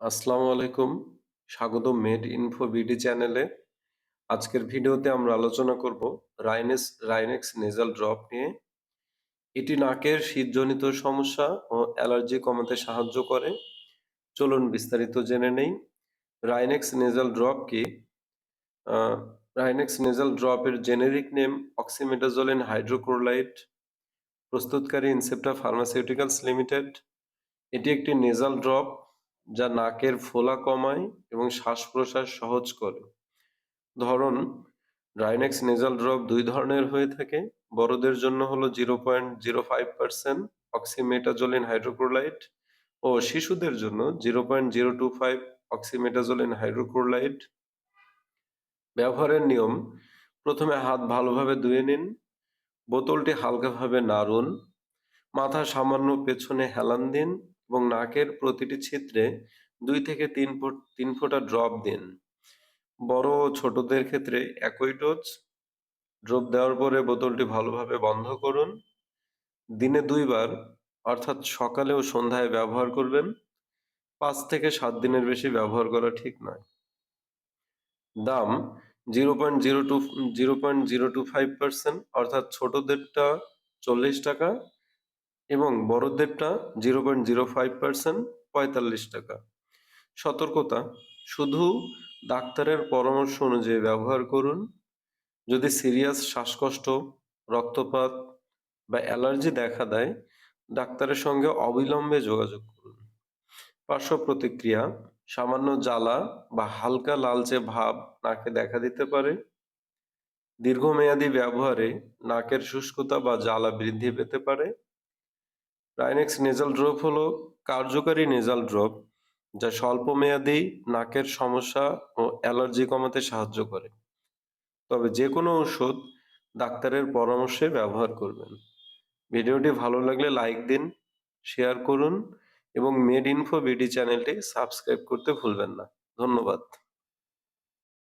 আসসালামু আলাইকুম। স্বাগত মেড ইনফো বিডি চ্যানেলে। আজকের ভিডিওতে আমরা আলোচনা করব রাইনেস, রাইনেক্স নেজাল ড্রপ নিয়ে। এটি নাকের শীতজনিত সমস্যা ও অ্যালার্জি কমাতে সাহায্য করে। চলুন বিস্তারিত জেনে নেই। রাইনেক্স নেজাল ড্রপ কি? রাইনেক্স নেজাল ড্রপের জেনেরিক নেম অক্সিমেটাজোলিন হাইড্রোক্লোরাইড প্রস্তুতকারী ইনসেপ্টা ফার্মাসিউটিক্যালস লিমিটেড এটি একটি নেজাল ড্রপ যা নাকের ফোলা কমায় এবং শ্বাস প্রশ্বাস সহজ করে। ধরন রাইনেক্স নেজাল ড্রপ দুই ধরনের হয়ে থাকে। বড়দের জন্য হলো zero point zero five percent oxymetazoline hydrochloride ও শিশুদের জন্য zero point zero two five oxymetazoline hydrochloride. ব্যবহারের নিয়ম, প্রথমে হাত ভালোভাবে ধুয়ে নিন, বোতলটি হালকাভাবে নাড়ুন, মাথা সামান্য পেছনে হেলান দিন এবং নাকের প্রতিটি ছিদ্রে দুই থেকে তিন ফুট তিন ফোঁটা ড্রপ দিন। বড় ও ছোটদের ক্ষেত্রে একই ডোজ ড্রপ দেওয়ার পরে বোতলটি ভালোভাবে বন্ধ করুন। দিনে দুইবার, অর্থাৎ সকালে ও সন্ধ্যায় ব্যবহার করবেন। পাঁচ থেকে সাত দিনের বেশি ব্যবহার করা ঠিক নয়। দাম zero point zero two, zero point zero two five percent, অর্থাৎ ছোটদেরটা চল্লিশ টাকা এবং বড়দেরটা zero point zero five percent পঁয়তাল্লিশ টাকা। সতর্কতা, শুধু ডাক্তারের পরামর্শ অনুযায়ী ব্যবহার করুন। যদি সিরিয়াস শ্বাসকষ্ট, রক্তপাত বা অ্যালার্জি দেখা দেয়, ডাক্তারের সঙ্গে অবিলম্বে যোগাযোগ করুন। পার্শ্ব প্রতিক্রিয়া, সামান্য জ্বালা বা হালকা লালচে ভাব নাকে দেখা দিতে পারে। দীর্ঘমেয়াদী ব্যবহারে নাকের শুষ্কতা বা জ্বালা বৃদ্ধি পেতে পারে। রাইনেক্স নেজাল ড্রপ হলো কার্যকারী নেজাল ড্রপ যা স্বল্পমেয়াদী নাকের সমস্যা ও অ্যালার্জি কমাতে সাহায্য করে। তবে যে কোনো ওষুধ ডাক্তারের পরামর্শে ব্যবহার করবেন। ভিডিওটি ভালো লাগলে লাইক দিন শেয়ার করুন এবং মেড ইনফো বিডি চ্যানেলটি সাবস্ক্রাইব করতে ভুলবেন না। ধন্যবাদ।